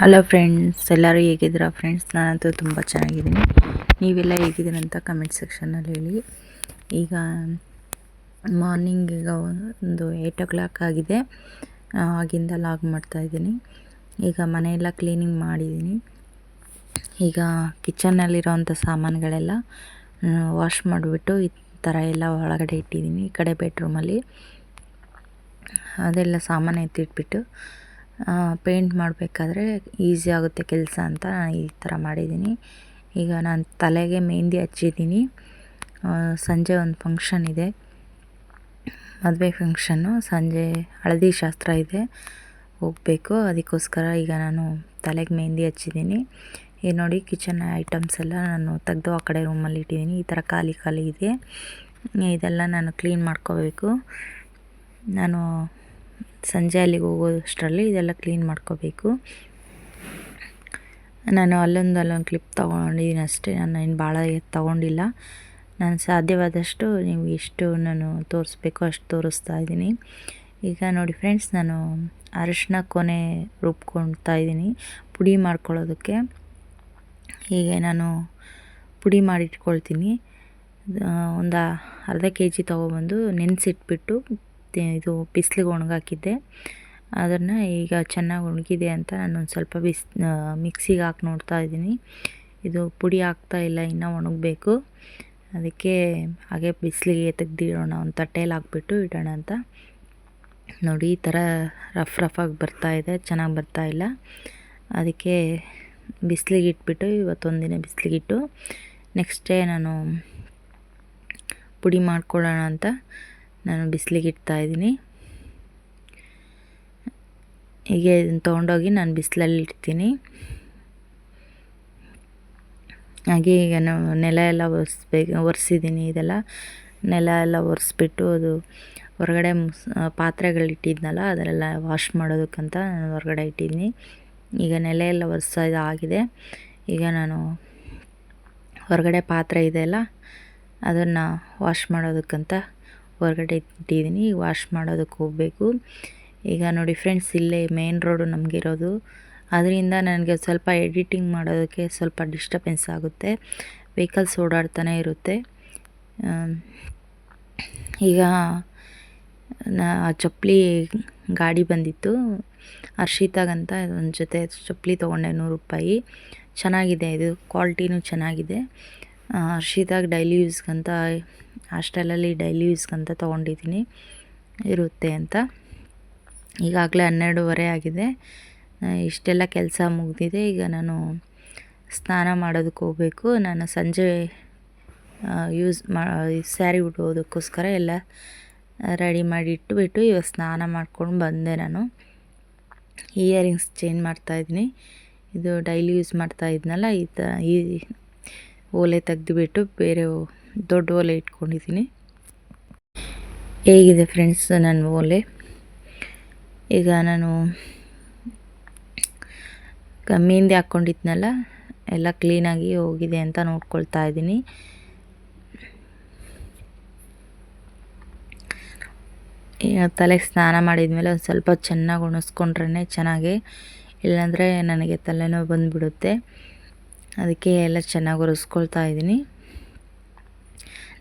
Hello friends ಎಲ್ಲರೂ ಹೇಗಿದ್ದೀರಾ friends ನಾನಂತೂ ತುಂಬ ಚೆನ್ನಾಗಿದ್ದೀನಿ. ನೀವೆಲ್ಲ ಹೇಗಿದ್ದೀರಂತ ಕಮೆಂಟ್ ಸೆಕ್ಷನಲ್ಲಿ ಹೇಳಿ. ಈಗ ಮಾರ್ನಿಂಗ್ ಈಗ ಒಂದು ಏಯ್ಟ್ ಓ ಕ್ಲಾಕ್ ಆಗಿದೆ ಆಗಿಂದ ಲಾಗ್ ಮಾಡ್ತಾಯಿದ್ದೀನಿ ಈಗ ಮನೆಯೆಲ್ಲ ಕ್ಲೀನಿಂಗ್ ಮಾಡಿದ್ದೀನಿ. ಈಗ ಕಿಚನ್ನಲ್ಲಿರೋವಂಥ ಸಾಮಾನುಗಳೆಲ್ಲ ವಾಶ್ ಮಾಡಿಬಿಟ್ಟು ಈ ಥರ ಎಲ್ಲ ಒಳಗಡೆ ಇಟ್ಟಿದ್ದೀನಿ. ಈ ಕಡೆ ಬೆಡ್ರೂಮಲ್ಲಿ ಅದೆಲ್ಲ ಸಾಮಾನು ಎತ್ತಿಟ್ಬಿಟ್ಟು ಪೇಂಟ್ ಮಾಡಬೇಕಾದ್ರೆ ಈಸಿ ಆಗುತ್ತೆ ಕೆಲಸ ಅಂತ ನಾನು ಈ ಥರ ಮಾಡಿದ್ದೀನಿ. ಈಗ ನಾನು ತಲೆಗೆ ಮೆಹಂದಿ ಹಚ್ಚಿದ್ದೀನಿ. ಸಂಜೆ ಒಂದು ಫಂಕ್ಷನ್ ಇದೆ. ಮದುವೆ ಫಂಕ್ಷನ್ನು ಸಂಜೆ ಹಳದಿ ಶಾಸ್ತ್ರ ಇದೆ. ಹೋಗಬೇಕು. ಅದಕ್ಕೋಸ್ಕರ ಈಗ ನಾನು ತಲೆಗೆ ಮೆಹಂದಿ ಹಚ್ಚಿದ್ದೀನಿ. ಈಗ ನೋಡಿ ಕಿಚನ್ ಐಟಮ್ಸ್ ಎಲ್ಲ ನಾನು ತೆಗೆದು ಆ ಕಡೆ ರೂಮಲ್ಲಿ ಇಟ್ಟಿದ್ದೀನಿ. ಈ ಥರ ಖಾಲಿ ಖಾಲಿ ಇದೆ. ಇದೆಲ್ಲ ನಾನು ಕ್ಲೀನ್ ಮಾಡ್ಕೋಬೇಕು. ನಾನು ಸಂಜೆ ಅಲ್ಲಿಗೆ ಹೋಗೋಷ್ಟರಲ್ಲಿ ಇದೆಲ್ಲ ಕ್ಲೀನ್ ಮಾಡ್ಕೋಬೇಕು. ನಾನು ಅಲ್ಲೊಂದು ಅಲ್ಲೊಂದು ಕ್ಲಿಪ್ ತೊಗೊಂಡಿದ್ದೀನಿ ಅಷ್ಟೇ. ನಾನು ಇನ್ನು ಭಾಳ ತೊಗೊಂಡಿಲ್ಲ. ನಾನು ಸಾಧ್ಯವಾದಷ್ಟು ನೀವು ಎಷ್ಟು ನಾನು ತೋರಿಸ್ಬೇಕೋ ಅಷ್ಟು ತೋರಿಸ್ತಾ ಇದ್ದೀನಿ. ಈಗ ನೋಡಿ ಫ್ರೆಂಡ್ಸ್ ನಾನು ಅರಿಶಿನ ಕೊನೆ ರುಬ್ಕೊಳ್ತಾ ಇದ್ದೀನಿ ಪುಡಿ ಮಾಡ್ಕೊಳ್ಳೋದಕ್ಕೆ. ಹೀಗೆ ನಾನು ಪುಡಿ ಮಾಡಿಟ್ಕೊಳ್ತೀನಿ. ಒಂದು ಅರ್ಧ ಕೆ ಜಿ ತೊಗೊಬಂದು ನೆನೆಸಿಟ್ಬಿಟ್ಟು ಇದು ಬಿಸಿಲಿಗೆ ಒಣಗಾಕಿದ್ದೆ. ಅದನ್ನು ಈಗ ಚೆನ್ನಾಗಿ ಒಣಗಿದೆ ಅಂತ ನಾನು ಒಂದು ಸ್ವಲ್ಪ ಬಿಸ್ ಮಿಕ್ಸಿಗೆ ಹಾಕಿ ನೋಡ್ತಾ ಇದ್ದೀನಿ. ಇದು ಪುಡಿ ಆಗ್ತಾ ಇಲ್ಲ, ಇನ್ನೂ ಒಣಗಬೇಕು. ಅದಕ್ಕೆ ಹಾಗೆ ಬಿಸಿಲಿಗೆ ತೆಗ್ದಿಡೋಣ ಒಂದು ತಟ್ಟೆಯಲ್ಲಿ ಹಾಕ್ಬಿಟ್ಟು ಇಡೋಣ ಅಂತ. ನೋಡಿ, ಈ ಥರ ರಫ್ ರಫಾಗಿ ಬರ್ತಾ ಇದೆ, ಚೆನ್ನಾಗಿ ಬರ್ತಾ ಇಲ್ಲ. ಅದಕ್ಕೆ ಬಿಸಿಲಿಗೆ ಇಟ್ಬಿಟ್ಟು, ಇವತ್ತೊಂದಿನ ಬಿಸಿಲಿಗಿಟ್ಟು ನೆಕ್ಸ್ಟ್ ಡೇ ನಾನು ಪುಡಿ ಮಾಡ್ಕೊಳ್ಳೋಣ ಅಂತ. ನಾನು ಬಿಸಿಲಿಗೆ ಇಡ್ತಾ ಇದ್ದೀನಿ. ಹೀಗೆ ಇದನ್ನು ತೊಗೊಂಡೋಗಿ ನಾನು ಬಿಸಿಲಲ್ಲಿ ಇಡ್ತೀನಿ. ಹಾಗೆ ಈಗ ನಾವು ನೆಲ ಎಲ್ಲ ಒರೆಸ್ಬೇಕು, ಒರೆಸಿದ್ದೀನಿ ಇದೆಲ್ಲ. ನೆಲ ಎಲ್ಲ ಒರೆಸ್ಬಿಟ್ಟು ಅದು ಹೊರಗಡೆ ಮುಸ್ ಪಾತ್ರೆಗಳಿಟ್ಟಿದ್ನಲ್ಲ ಅದರೆಲ್ಲ ವಾಶ್ ಮಾಡೋದಕ್ಕಂತ ನಾನು ಹೊರಗಡೆ ಇಟ್ಟಿದ್ದೀನಿ. ಈಗ ನೆಲ ಎಲ್ಲ ಒರೆಸೋದು ಆಗಿದೆ ಈಗ ನಾನು ಹೊರಗಡೆ ಪಾತ್ರೆ ಇದೆಯಲ್ಲ ಅದನ್ನು ವಾಶ್ ಮಾಡೋದಕ್ಕಂತ ಹೊರಗಡೆ ಇಟ್ಟಿದ್ದೀನಿ ವಾಶ್ ಮಾಡೋದಕ್ಕೆ ಹೋಗಬೇಕು. ಈಗ ನೋಡಿ ಫ್ರೆಂಡ್ಸ್ ಇಲ್ಲೇ ಮೇನ್ ರೋಡು ನಮಗಿರೋದು. ಅದರಿಂದ ನನಗೆ ಸ್ವಲ್ಪ ಎಡಿಟಿಂಗ್ ಮಾಡೋದಕ್ಕೆ ಸ್ವಲ್ಪ ಡಿಸ್ಟರ್ಬೆನ್ಸ್ ಆಗುತ್ತೆ. ವೆಹಿಕಲ್ಸ್ ಓಡಾಡ್ತಾನೆ ಇರುತ್ತೆ. ಈಗ ನಾ ಚಪ್ಪಲಿ ಗಾಡಿ ಬಂದಿತ್ತು. ಹರ್ಷಿತಾಗಂತ ಒಂದು ಜೊತೆ ಚಪ್ಪಲಿ ತೊಗೊಂಡೆ ನೂರು ರೂಪಾಯಿ. ಚೆನ್ನಾಗಿದೆ, ಇದು ಕ್ವಾಲಿಟಿನೂ ಚೆನ್ನಾಗಿದೆ. ಆ, ಹರ್ಷಿತಾಗ್ ಡೈಲಿ ಯೂಸ್ಗಂತ ಹಾಸ್ಟೆಲಲ್ಲಿ ಡೈಲಿ ಯೂಸ್ಗಂತ ತೊಗೊಂಡಿದ್ದೀನಿ ಇರುತ್ತೆ ಅಂತ. ಈಗಾಗಲೇ ಹನ್ನೆರಡೂವರೆ ಆಗಿದೆ. ಇಷ್ಟೆಲ್ಲ ಕೆಲಸ ಮುಗಿದಿದೆ. ಈಗ ನಾನು ಸ್ನಾನ ಮಾಡೋದಕ್ಕೆ ಹೋಗಬೇಕು. ನಾನು ಸಂಜೆ ಯೂಸ್ ಮಾ ಸ್ಯಾರಿ ಉಡೋದಕ್ಕೋಸ್ಕರ ಎಲ್ಲ ರೆಡಿ ಮಾಡಿ ಇಟ್ಟುಬಿಟ್ಟು ಇವಾಗ ಸ್ನಾನ ಮಾಡ್ಕೊಂಡು ಬಂದೆ ನಾನು. ಇಯರಿಂಗ್ಸ್ ಚೇಂಜ್ ಮಾಡ್ತಾಯಿದ್ದೀನಿ ಇದು ಡೈಲಿ ಯೂಸ್ ಮಾಡ್ತಾ ಇದ್ನಲ್ಲ ಈ ತ ಈ ಓಲೆ ತೆಗೆದುಬಿಟ್ಟು ಬೇರೆ ದೊಡ್ಡ ಓಲೆ ಇಟ್ಕೊಂಡಿದ್ದೀನಿ. ಹೇಗಿದೆ ಫ್ರೆಂಡ್ಸ್ ನನ್ನ ಓಲೆ? ಈಗ ನಾನು ಮೆಹಂದಿ ಹಾಕ್ಕೊಂಡಿದ್ನಲ್ಲ, ಎಲ್ಲ ಕ್ಲೀನಾಗಿ ಹೋಗಿದೆ ಅಂತ ನೋಡ್ಕೊಳ್ತಾ ಇದ್ದೀನಿ. ತಲೆಗೆ ಸ್ನಾನ ಮಾಡಿದ್ಮೇಲೆ ಒಂದು ಸ್ವಲ್ಪ ಚೆನ್ನಾಗಿ ಒಣಗಿಸ್ಕೊಂಡ್ರೆ ಚೆನ್ನಾಗಿ, ಇಲ್ಲಾಂದರೆ ನನಗೆ ತಲೆನೋವು ಬಂದುಬಿಡುತ್ತೆ. ಅದಕ್ಕೆ ಎಲ್ಲ ಚೆನ್ನಾಗಿ ಒರೆಸ್ಕೊಳ್ತಾ ಇದ್ದೀನಿ.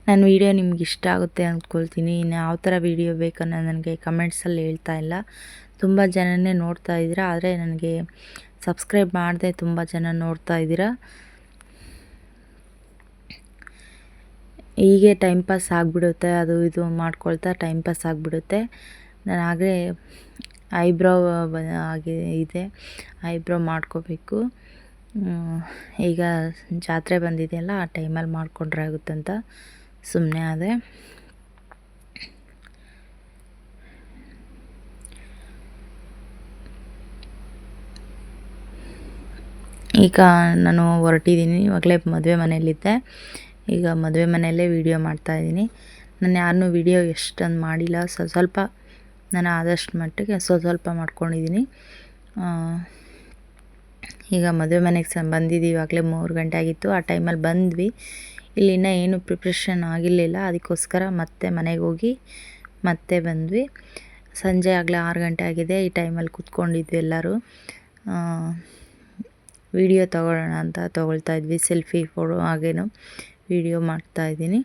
ನನ್ನ ವೀಡಿಯೋ ನಿಮ್ಗೆ ಇಷ್ಟ ಆಗುತ್ತೆ ಅಂದ್ಕೊಳ್ತೀನಿ. ಇನ್ನು ಯಾವ ಥರ ವೀಡಿಯೋ ಬೇಕನ್ನೋ ನನಗೆ ಕಮೆಂಟ್ಸಲ್ಲಿ ಹೇಳ್ತಾ ಇಲ್ಲ. ತುಂಬ ಜನನೇ ನೋಡ್ತಾ ಇದ್ದೀರಾ, ಆದರೆ ನನಗೆ ಸಬ್ಸ್ಕ್ರೈಬ್ ಮಾಡದೆ ತುಂಬ ಜನ ನೋಡ್ತಾ ಇದ್ದೀರಾ. ಹೀಗೆ ಟೈಮ್ ಪಾಸ್ ಆಗಿಬಿಡುತ್ತೆ, ಅದು ಇದು ಮಾಡ್ಕೊಳ್ತಾ ಟೈಮ್ ಪಾಸ್ ಆಗಿಬಿಡುತ್ತೆ. ನಾನು ಆಗಲೇ ಐಬ್ರೋ ಆಗಿ, ಇದೆ. ಐಬ್ರೋ ಮಾಡ್ಕೋಬೇಕು. ಈಗ ಜಾತ್ರೆ ಬಂದಿದೆಯಲ್ಲ, ಆ ಟೈಮಲ್ಲಿ ಮಾಡಿಕೊಂಡ್ರೆ ಆಗುತ್ತಂತ ಸುಮ್ಮನೆ ಆದೆ. ಈಗ ನಾನು ಹೊರಟಿದ್ದೀನಿ, ಇವಾಗಲೇ ಮದುವೆ ಮನೆಯಲ್ಲಿದ್ದೆ. ಈಗ ಮದುವೆ ಮನೆಯಲ್ಲೇ ವೀಡಿಯೋ ಮಾಡ್ತಾಯಿದ್ದೀನಿ ನಾನು ಯಾರನ್ನೂ ವೀಡಿಯೋ ಎಷ್ಟೊಂದು ಮಾಡಿಲ್ಲ, ಸ್ವಲ್ಪ ನಾನು ಆದಷ್ಟು ಮಟ್ಟಿಗೆ ಸ್ವಲ್ಪ ಸ್ವಲ್ಪ ಮಾಡ್ಕೊಂಡಿದ್ದೀನಿ. ಈಗ ಮದುವೆ ಮನೆಗೆ ಸ ಬಂದಿದ್ದೀವಿ ಇವಾಗಲೇ ಮೂರು ಗಂಟೆ ಆಗಿತ್ತು. ಆ ಟೈಮಲ್ಲಿ ಬಂದ್ವಿ. ಇಲ್ಲಿ ಇನ್ನೂ ಏನು ಪ್ರಿಪ್ರೇಷನ್ ಆಗಿರಲಿಲ್ಲ. ಅದಕ್ಕೋಸ್ಕರ ಮತ್ತೆ ಮನೆಗೆ ಹೋಗಿ ಮತ್ತೆ ಬಂದ್ವಿ. ಸಂಜೆ ಆಗಲೇ ಆರು ಗಂಟೆ ಆಗಿದೆ. ಈ ಟೈಮಲ್ಲಿ ಕೂತ್ಕೊಂಡಿದ್ವಿ ಎಲ್ಲರೂ. ವಿಡಿಯೋ ತಗೊಳ್ಳೋಣ ಅಂತ ತೊಗೊಳ್ತಾ ಇದ್ವಿ. ಸೆಲ್ಫಿ ಫೋಟೋ ಹಾಗೇನು ವಿಡಿಯೋ ಮಾಡ್ತಾಯಿದ್ದೀನಿ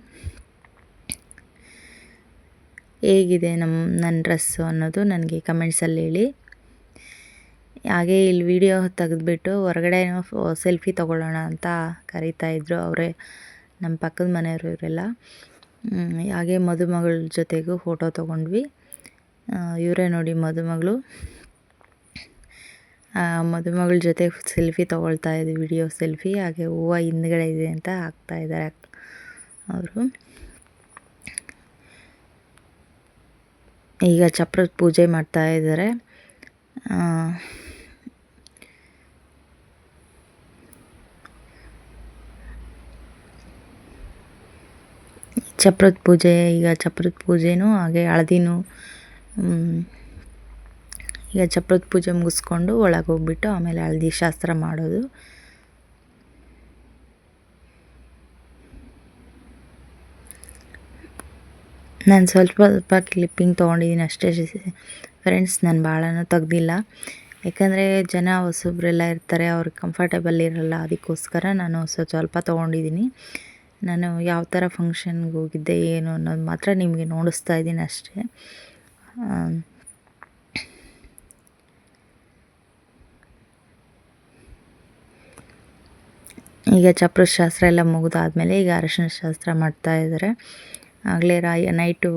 ಹೇಗಿದೆ ನಮ್ಮ ನನ್ನ ಡ್ರೆಸ್ಸು ಅನ್ನೋದು ನನಗೆ ಕಮೆಂಟ್ಸಲ್ಲಿ ಹೇಳಿ. ಹಾಗೆ ಇಲ್ಲಿ ವಿಡಿಯೋ ತೆಗೆದ್ಬಿಟ್ಟು ಹೊರಗಡೆ ಸೆಲ್ಫಿ ತೊಗೊಳ್ಳೋಣ ಅಂತ ಕರೀತಾ ಇದ್ರು ಅವರೇ ನಮ್ಮ ಪಕ್ಕದ ಮನೆಯವರು ಇವರೆಲ್ಲ. ಹಾಗೆ ಮದುಮಗಳ ಜೊತೆಗೂ ಫೋಟೋ ತೊಗೊಂಡ್ವಿ. ಇವರೇ ನೋಡಿ ಮದುಮಗಳು. ಮದುಮಗಳ ಜೊತೆ ಸೆಲ್ಫಿ ತೊಗೊಳ್ತಾ ಇದ್ವಿ ವಿಡಿಯೋ ಸೆಲ್ಫಿ ಹಾಗೆ ಹೂವು ಹಿಂದ್ಗಡೆ ಇದೆ ಅಂತ ಹಾಕ್ತಾ ಇದ್ದಾರೆ ಅವರು. ಈಗ ಚಪ್ರದ ಪೂಜೆ ಮಾಡ್ತಾ ಇದ್ದಾರೆ ಚಪ್ರದ ಪೂಜೆ, ಈಗ ಚಪ್ರದ ಪೂಜೆನೂ ಹಾಗೆ ಹಳದಿನೂ ಈಗ ಚಪ್ರದ ಪೂಜೆ ಮುಗಿಸ್ಕೊಂಡು ಒಳಗೆ ಹೋಗ್ಬಿಟ್ಟು ಆಮೇಲೆ ಹಳದಿ ಶಾಸ್ತ್ರ ಮಾಡೋದು. ನಾನು ಸ್ವಲ್ಪ ಸ್ವಲ್ಪ ಕ್ಲಿಪ್ಪಿಂಗ್ ತೊಗೊಂಡಿದ್ದೀನಿ ಅಷ್ಟೇ ಫ್ರೆಂಡ್ಸ್ ನಾನು ಭಾಳನೂ ತೆಗ್ದಿಲ್ಲ. ಯಾಕಂದರೆ ಜನ ಹೊಸಬ್ರೆಲ್ಲ ಇರ್ತಾರೆ ಅವ್ರಿಗೆ ಕಂಫರ್ಟೇಬಲ್ ಇರಲ್ಲ, ಅದಕ್ಕೋಸ್ಕರ ನಾನು ಸ್ವಲ್ಪ ಸ್ವಲ್ಪ ತೊಗೊಂಡಿದ್ದೀನಿ ನಾನು ಯಾವ ಥರ ಫಂಕ್ಷನ್ಗೆ ಹೋಗಿದ್ದೆ, ಏನು ಅನ್ನೋದು ಮಾತ್ರ ನಿಮಗೆ ನೋಡಿಸ್ತಾ ಇದ್ದೀನಿ ಅಷ್ಟೇ. ಈಗ ಚಪ್ರದ ಶಾಸ್ತ್ರ ಎಲ್ಲ ಮುಗಿದಾದ್ಮೇಲೆ ಈಗ ಅರಶಿನ ಶಾಸ್ತ್ರ ಮಾಡ್ತಾ ಇದ್ದಾರೆ. ಆಗಲೇ ರಾಯ, ನೈಟು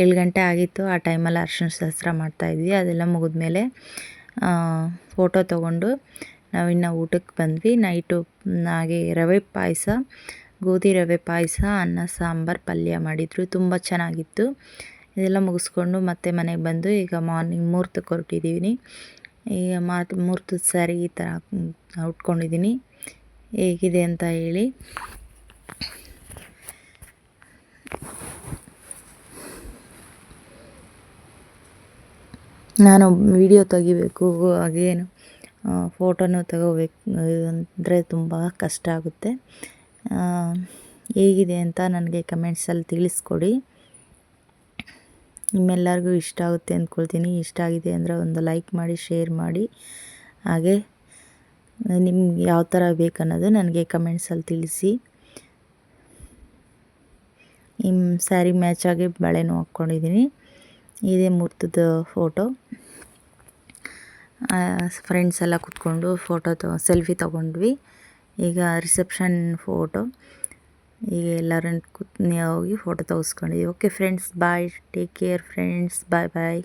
ಏಳು ಗಂಟೆ ಆಗಿತ್ತು, ಆ ಟೈಮಲ್ಲಿ ಅರಶಿನ ಶಾಸ್ತ್ರ ಮಾಡ್ತಾಯಿದ್ವಿ ಅದೆಲ್ಲ ಮುಗಿದ್ಮೇಲೆ ಫೋಟೋ ತೊಗೊಂಡು ನಾವಿನ್ನು ಊಟಕ್ಕೆ ಬಂದ್ವಿ. ನೈಟು ಹಾಗೆ ರವೆ ಪಾಯಸ, ಗೋಧಿ ರವೆ ಪಾಯಸ, ಅನ್ನ, ಸಾಂಬಾರು, ಪಲ್ಯ ಮಾಡಿದರು. ತುಂಬ ಚೆನ್ನಾಗಿತ್ತು. ಇದೆಲ್ಲ ಮುಗಿಸ್ಕೊಂಡು ಮತ್ತೆ ಮನೆಗೆ ಬಂದು ಈಗ ಮಾರ್ನಿಂಗ್ ಮುಹೂರ್ತಕ್ಕೆ ಹೊರಟಿದ್ದೀನಿ ಈಗ ಮಾತು ಮುಹೂರ್ತದ ಸ್ಯಾರಿ ಈ ಥರ ಉಟ್ಕೊಂಡಿದ್ದೀನಿ ಹೇಗಿದೆ ಅಂತ ಹೇಳಿ. ನಾನು ವಿಡಿಯೋ ತೆಗಿಬೇಕು, ಹಾಗೇನು. ಫೋಟೋನು ತಗೋಬೇಕು. ಅಂದರೆ ತುಂಬ ಕಷ್ಟ ಆಗುತ್ತೆ. ಹೇಗಿದೆ ಅಂತ ನನಗೆ ಕಮೆಂಟ್ಸಲ್ಲಿ ತಿಳಿಸ್ಕೊಡಿ. ನಿಮ್ಮೆಲ್ಲರಿಗೂ ಇಷ್ಟ ಆಗುತ್ತೆ ಅಂದ್ಕೊಳ್ತೀನಿ. ಇಷ್ಟ ಆಗಿದೆ ಅಂದರೆ ಒಂದು ಲೈಕ್ ಮಾಡಿ, ಶೇರ್ ಮಾಡಿ. ಹಾಗೆ, ನಿಮ್ಗೆ ಯಾವ ಥರ ಬೇಕನ್ನೋದು ನನಗೆ ಕಮೆಂಟ್ಸಲ್ಲಿ ತಿಳಿಸಿ. ನಿಮ್ಮ ಸ್ಯಾರಿ ಮ್ಯಾಚಾಗಿ ಬಳೆನೂ ಹಾಕ್ಕೊಂಡಿದ್ದೀನಿ. ಇದೇ ಮುಹೂರ್ತದ ಫೋಟೋ. ಫ್ರೆಂಡ್ಸ್ ಎಲ್ಲ ಕೂತ್ಕೊಂಡು ಫೋಟೋ ತೊ ಸೆಲ್ಫಿ ತೊಗೊಂಡ್ವಿ. ಈಗ ರಿಸೆಪ್ಷನ್ ಫೋಟೋ ಈಗ ಎಲ್ಲರನ್ನು ಕೂತ್, ಹೋಗಿ photo ತೆಗೆಸ್ಕೊಂಡಿದ್ದೀವಿ okay friends bye take care friends bye bye